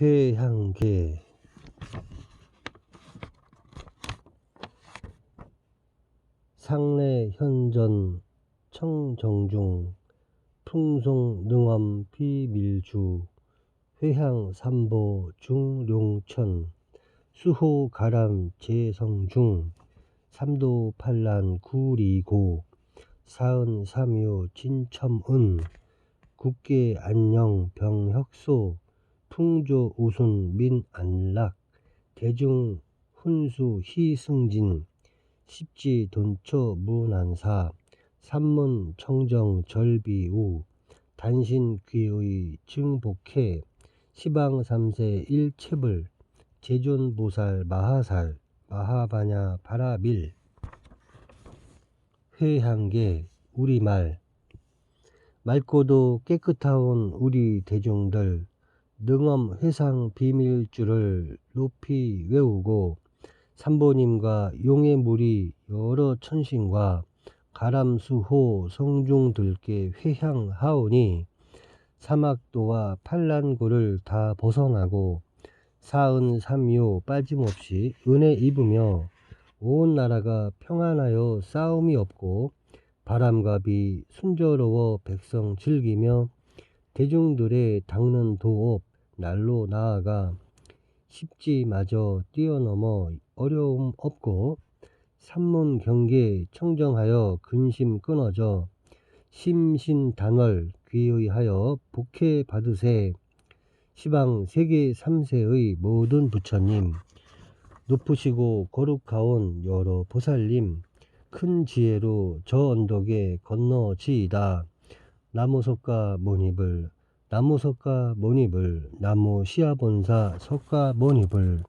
회향계 상례 현전 청정중 풍송 능엄 비밀주 회향 삼보 중룡천 수호 가람 제성중 삼도 팔란 구리고 사은 삼유 진첨은 국계 안녕 병혁소 풍조 우순 민 안락 대중 훈수 희승진 십지 돈초 문안사 삼문 청정 절비우 단신 귀의 증복해 시방 삼세 일체불 제존 보살 마하살 마하바냐 바라밀 회향계 우리말 맑고도 깨끗하온 우리 대중들 능엄 회상 비밀주를 높이 외우고 삼보님과 용의 물이 여러 천신과 가람수호 성중들께 회향하오니 사막도와 팔란고를 다 벗어나고 사은 삼요 빠짐없이 은혜 입으며 온 나라가 평안하여 싸움이 없고 바람과 비 순조로워 백성 즐기며 대중들의 닦는 도업 날로 나아가 십지마저 뛰어넘어 어려움 없고 삼문 경계 청정하여 근심 끊어져 심신 단월 귀의하여 복해 받으세 시방 세계 삼세의 모든 부처님 높으시고 거룩하온 여러 보살님 큰 지혜로 저 언덕에 건너지이다. 나무석가 모니불 나무 석가 모니불 나무 시아본사 석가 모니불